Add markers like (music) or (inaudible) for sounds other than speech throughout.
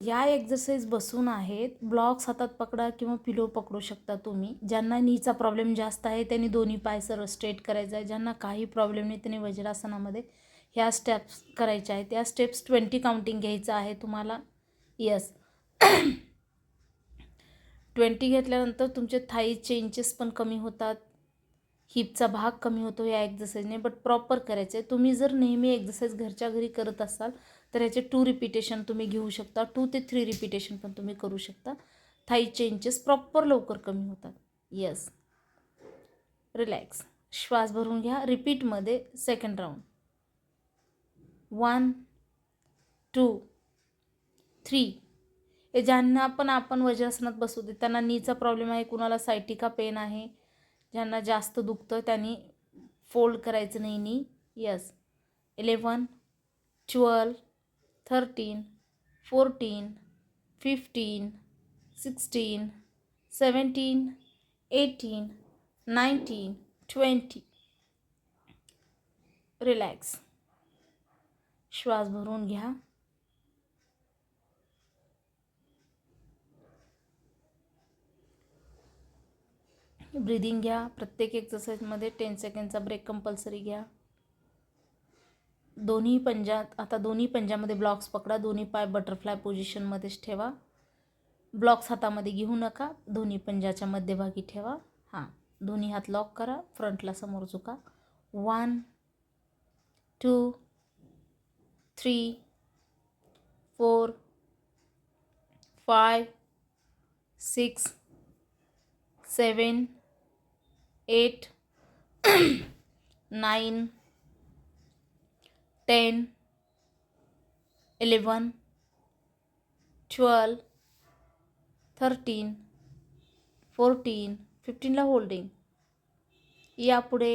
या एक्झरसाईज बसून आहेत. ब्लॉक्स हातात पकडा किंवा पिलो पकडू शकता तुम्ही. ज्यांना नीचा प्रॉब्लेम जास्त आहे त्यांनी दोन्ही पाय सर स्ट्रेट करायचा आहे. ज्यांना काही प्रॉब्लेम नाही त्यांनी वज्रासनामध्ये ह्या स्टेप्स करायच्या आहेत. या स्टेप्स ट्वेंटी काउंटिंग घ्यायचं आहे तुम्हाला. यस ट्वेंटी (clears throat) घेतल्यानंतर तुमचे थाईचे इंचेस पण कमी होतात. हिपचा भाग कमी होतो या एक्झरसाईजने बट प्रॉपर करायचं आहे. तुम्ही जर नेहमी एक्झरसाईज घरच्या घरी करत असाल तर याचे टू रिपिटेशन तुम्ही घेऊ शकता. टू ते थ्री रिपिटेशन पण तुम्ही करू शकता. थाईचे इंचेस प्रॉपर लवकर कमी होतात. येस रिलॅक्स श्वास भरून घ्या. रिपीटमध्ये second round one two three हे ज्यांना पण आपण वज्रासनात बसू दे त्यांना नीचा प्रॉब्लेम आहे कुणाला सायटिका पेन आहे ज्यांना जास्त दुखतं त्यांनी फोल्ड करायचं नाही knee yes eleven twelve thirteen fourteen fifteen sixteen seventeen eighteen nineteen twenty relax श्वास भरून घ्या. ब्रिदिंग घ्या. प्रत्येक एक्सरसाइजमध्ये टेन सेकंडचा ब्रेक कंपल्सरी घ्या. दोन्ही पंजात आता दोन्ही पंजामध्ये ब्लॉक्स पकडा. दोन्ही पाय बटरफ्लाय पोझिशनमध्येच ठेवा. ब्लॉक्स हातामध्ये घेऊ नका. दोन्ही पंजाच्या मध्यभागी ठेवा. हां दोन्ही हात लॉक करा. फ्रंटला समोर झुका. One two three four five six seven eight nine ten eleven twelve thirteen fourteen फिफ्टीनला holding. यापुढे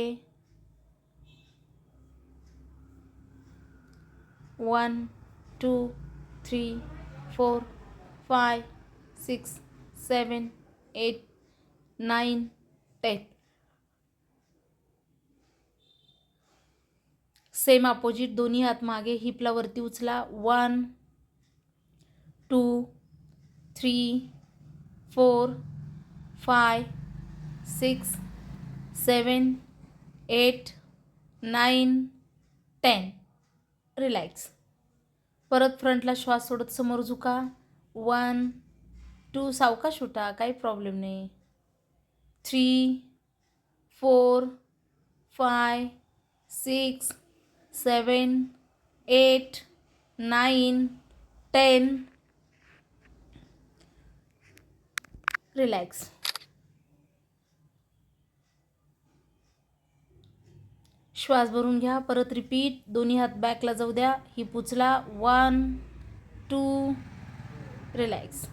one two three four five six seven eight nine ten. Same opposite दोन्ही हात मागे हिपला वरती उचला. One two three four five six seven eight nine ten relax परत फ्रंटला श्वास सोडत समोर झुका. वन टू सावकाश उठा काही प्रॉब्लेम नाही. Three four five six seven eight nine ten. Relax. श्वास भरून घ्या परत रिपीट. दोन्ही हात बॅकला जाऊ द्या. ही पुचला. One two relax.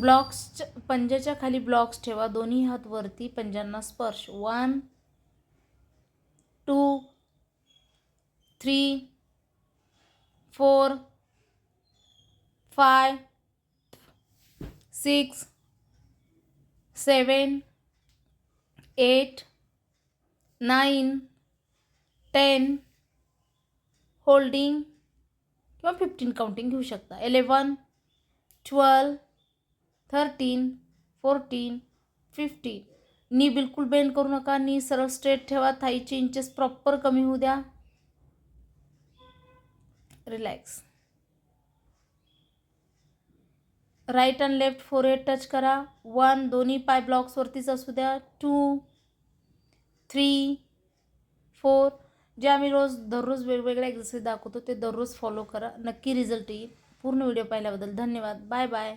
ब्लॉक्स पंजाच्या खाली ब्लॉक्स ठेवा. दोन्ही हात वरती पंजांना स्पर्श. One two, three, four five six, seven, eight, nine, ten, holding किंवा फिफ्टीन काउंटिंग घेऊ शकता eleven, twelve, thirteen, fourteen, fifteen. Knee बिलकुल बेंड करू नका नी सरळ स्ट्रेट ठेवा थाईचे इंचेस प्रॉपर कमी होऊ द्या. Relax right and left forehead touch करा. वन दोन्ही पाय ब्लॉक्सवरतीच असू द्या. टू थ्री फोर जे आम्ही रोज दररोज वेगवेगळ्या एक्सरसाइज दाखवतो ते दररोज फॉलो करा. नक्की रिझल्ट येईल. पूर्ण व्हिडिओ पाहिल्याबद्दल धन्यवाद. Bye bye